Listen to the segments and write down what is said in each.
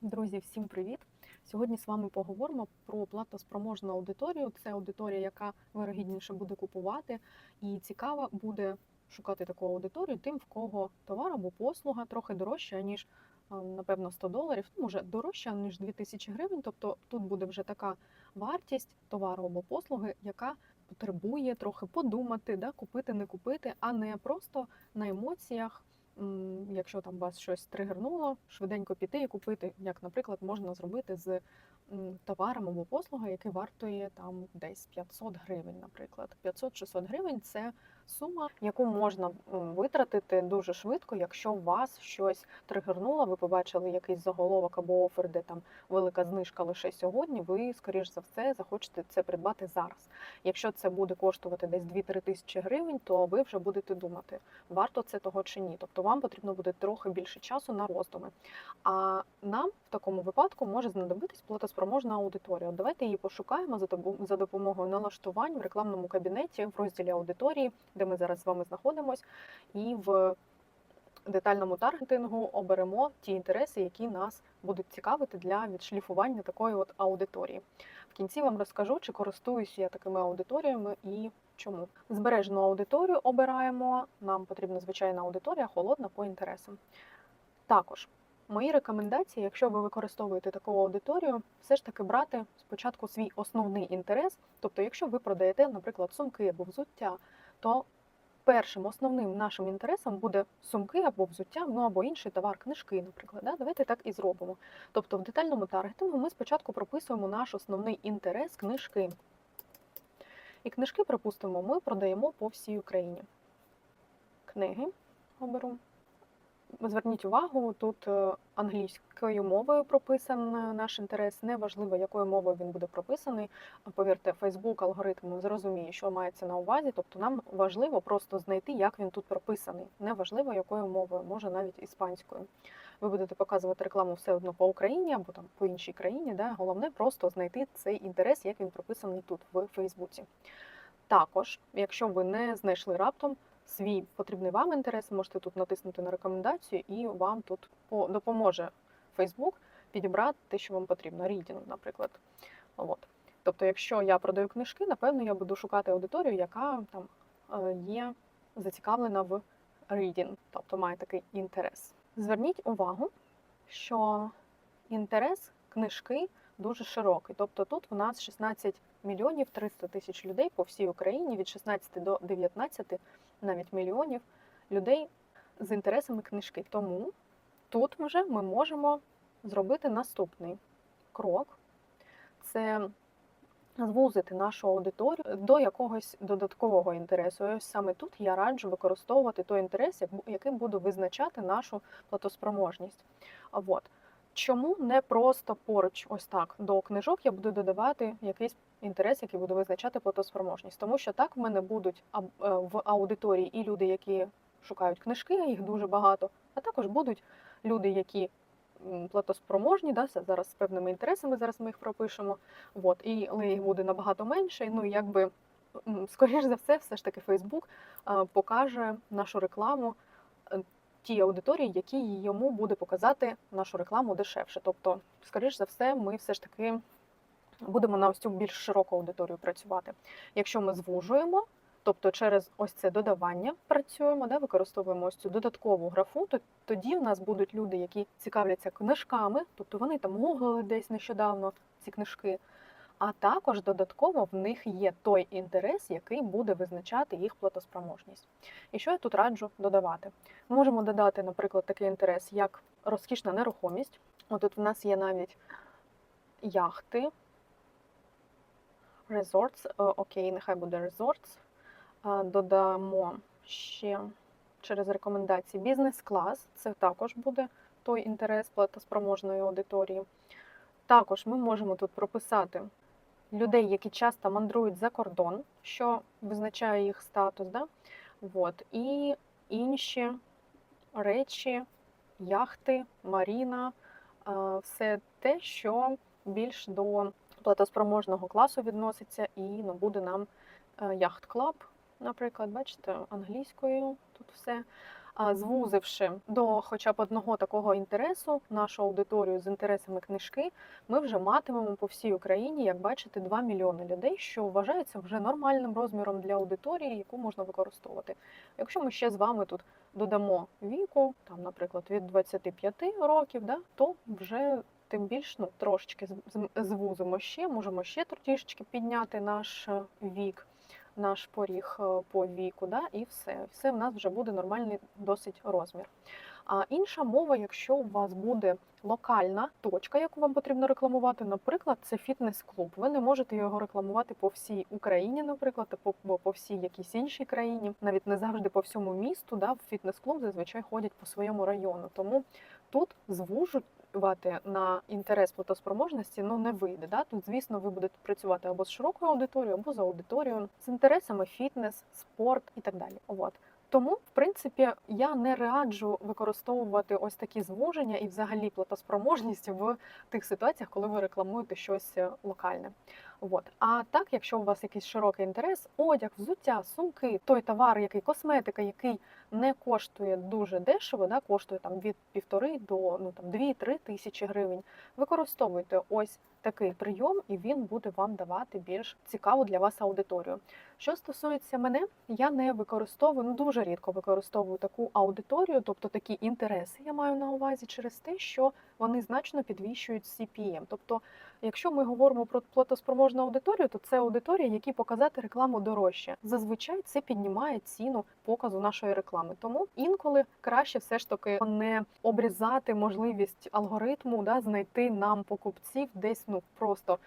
Друзі, всім привіт! Сьогодні з вами поговоримо про платоспроможну аудиторію. Це аудиторія, яка вирогідніше буде купувати, і цікава буде шукати таку аудиторію тим, в кого товар або послуга трохи дорожча, ніж е, напевно 100 доларів, ну, може дорожча ніж 2000 гривень. Тобто тут буде вже така вартість товару або послуги, яка потребує трохи подумати, да, купити, не купити, а не просто на емоціях якщо там вас щось тригернуло, швиденько піти і купити, як, наприклад, можна зробити з товаром або послугою, який вартує там десь 500 гривень, наприклад. 500-600 гривень це сума, яку можна витратити дуже швидко, якщо вас щось тригернуло, ви побачили якийсь заголовок або офер, де там велика знижка лише сьогодні. Ви, скоріш за все, захочете це придбати зараз. Якщо це буде коштувати десь 2-3 тисячі гривень, то ви вже будете думати, варто це того чи ні. Тобто вам потрібно буде трохи більше часу на роздуми. А нам в такому випадку може знадобитись платоспроможна аудиторія. Давайте її пошукаємо за допомогою налаштувань в рекламному кабінеті в розділі аудиторії, де ми зараз з вами знаходимось, і в детальному таргетингу оберемо ті інтереси, які нас будуть цікавити для відшліфування такої от аудиторії. В кінці вам розкажу, чи користуюсь я такими аудиторіями і чому. Збережену аудиторію обираємо. Нам потрібна звичайна аудиторія, холодна по інтересам. Також мої рекомендації, якщо ви використовуєте таку аудиторію, все ж таки брати спочатку свій основний інтерес. Тобто, якщо ви продаєте, наприклад, сумки або взуття, то першим основним нашим інтересом буде сумки або взуття, ну або інший товар, книжки, наприклад. Да? Давайте так і зробимо. Тобто, в детальному таргетингу ми спочатку прописуємо наш основний інтерес книжки. І книжки, припустимо, ми продаємо по всій Україні. Книги оберу. Зверніть увагу, тут е, англійською мовою прописаний наш інтерес. Неважливо, якою мовою він буде прописаний. Повірте, Facebook алгоритм зрозуміє, що мається на увазі. Тобто нам важливо просто знайти, як він тут прописаний. Неважливо, якою мовою, може навіть іспанською. Ви будете показувати рекламу все одно по Україні або там по іншій країні. Да? Головне просто знайти цей інтерес, як він прописаний тут, в Фейсбуці. Також, якщо ви не знайшли раптом свій потрібний вам інтерес, можете тут натиснути на рекомендацію, і вам тут допоможе Facebook підібрати те, що вам потрібно. Рідінг, наприклад. От. Тобто, якщо я продаю книжки, напевно, я буду шукати аудиторію, яка там е, є зацікавлена в reading, тобто має такий інтерес. Зверніть увагу, що інтерес книжки дуже широкий. Тобто тут у нас 16 мільйонів 300 тисяч людей по всій Україні, від 16 до 19 навіть мільйонів людей з інтересами книжки. Тому тут вже ми можемо зробити наступний крок: це звузити нашу аудиторію до якогось додаткового інтересу. І ось саме тут я раджу використовувати той інтерес, як- який буде визначати нашу платоспроможність. От. Чому не просто поруч, ось так, до книжок я буду додавати якийсь інтерес, який буде визначати платоспроможність? Тому що так в мене будуть е, в аудиторії і люди, які шукають книжки, їх дуже багато, а також будуть люди, які платоспроможні, да, зараз з певними інтересами, зараз ми їх пропишемо. От, і їх буде набагато менше. Ну якби скоріш за все, все ж таки Фейсбук е, покаже нашу рекламу е, тій аудиторії, якій йому буде показати нашу рекламу дешевше. Тобто, скоріш за все, ми все ж таки будемо на ось цю більш широку аудиторію працювати. Якщо ми звужуємо, тобто через ось це додавання працюємо, да, використовуємо ось цю додаткову графу, то тоді у нас будуть люди, які цікавляться книжками, тобто вони там гуглили десь нещодавно ці книжки. А також додатково в них є той інтерес, який буде визначати їх платоспроможність. І що я тут раджу додавати? Ми можемо додати, наприклад, такий інтерес, як розкішна нерухомість. От тут в нас є навіть яхти, resorts, е, окей, нехай буде resorts. Е, Додамо ще через рекомендації бізнес-клас. Це також буде той інтерес платоспроможної аудиторії. Також ми можемо тут прописати людей, які часто мандрують за кордон, що визначає їх статус. Да? Вот. І інші речі, яхти, маріна, е, все те, що більш до платоспроможного класу відноситься, і ну, буде нам яхт-клаб, наприклад, бачите, англійською тут все. Звузивши до хоча б одного такого інтересу нашу аудиторію з інтересами книжки, ми вже матимемо по всій Україні, як бачите, 2 мільйони людей, що вважається вже нормальним розміром для аудиторії, яку можна використовувати. Якщо ми ще з вами тут додамо віку, там, наприклад, від 25 років, да, то вже тим більш ну, трошечки звузимо ще, можемо ще трішечки підняти наш е, вік, наш поріг е, по віку, да, і все. Все в нас вже буде нормальний досить розмір. А інша мова, якщо у вас буде локальна точка, яку вам потрібно рекламувати, наприклад, це фітнес-клуб. Ви не можете його рекламувати по всій Україні, наприклад, або по, всій якійсь іншій країні, навіть не завжди по всьому місту. Да, в фітнес-клуб зазвичай ходять по своєму району. Тому тут звужувати на інтерес платоспроможності ну не вийде. Да? Тут, звісно, ви будете працювати або з широкою аудиторією, або з аудиторією, з інтересами фітнес, спорт і так далі. От. Тому, в принципі, я не раджу використовувати ось такі звуження і взагалі платоспроможність в тих ситуаціях, коли ви рекламуєте щось е, локальне. От. А так, якщо у вас якийсь широкий інтерес, одяг, взуття, сумки, той товар, який косметика, який не коштує дуже дешево, да, коштує там від півтори до ну там 2-3 тисячі гривень. Використовуйте ось такий прийом, і він буде вам давати більш цікаву для вас аудиторію. Що стосується мене, я не використовую, ну дуже рідко використовую таку аудиторію, тобто такі інтереси я маю на увазі через те, що вони значно підвищують CPM. Тобто, якщо ми говоримо про платоспроможну аудиторію, то це аудиторія, якій показати рекламу дорожче. Зазвичай це піднімає ціну показу нашої реклами. Тому інколи краще все ж таки не обрізати можливість алгоритму, да, знайти нам покупців десь ну просто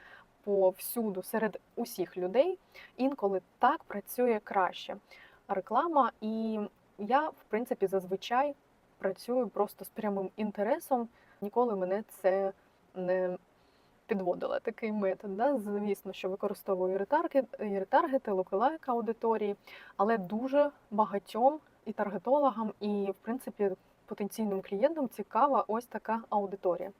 повсюду серед усіх людей. Інколи так працює краще реклама, і я, в принципі, зазвичай працюю просто з прямим інтересом. Ніколи мене це не підводила такий метод. Да? Звісно, що використовую і ретаргети, лукалайк аудиторії, але дуже багатьом і таргетологам, і, в принципі, потенційним клієнтам цікава ось така аудиторія.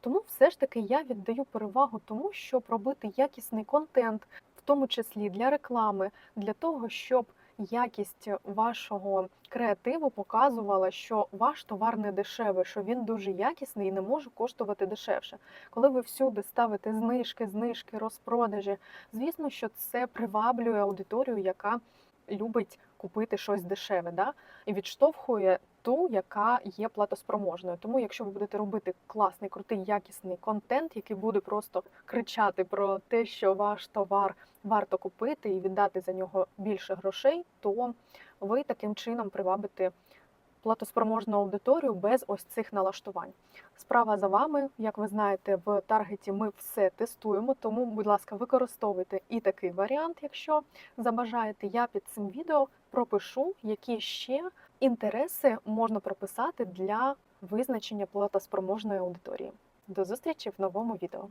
Тому все ж таки я віддаю перевагу тому, щоб робити якісний контент, в тому числі для реклами, для того, щоб якість вашого креативу показувала, що ваш товар не дешевий, що він дуже якісний і не може коштувати дешевше. Коли ви всюди ставите знижки, знижки, розпродажі, звісно, що це приваблює аудиторію, яка любить купити щось дешеве, да? і відштовхує ту, яка є платоспроможною. Тому, якщо ви будете робити класний, крутий, якісний контент, який буде просто кричати про те, що ваш товар варто купити і віддати за нього більше грошей, то ви таким чином привабите платоспроможну аудиторію без ось цих налаштувань. Справа за вами, як ви знаєте, в таргеті ми все тестуємо, тому, будь ласка, використовуйте і такий варіант, якщо забажаєте. Я під цим відео пропишу, які ще інтереси можна прописати для визначення платоспроможної аудиторії. До зустрічі в новому відео.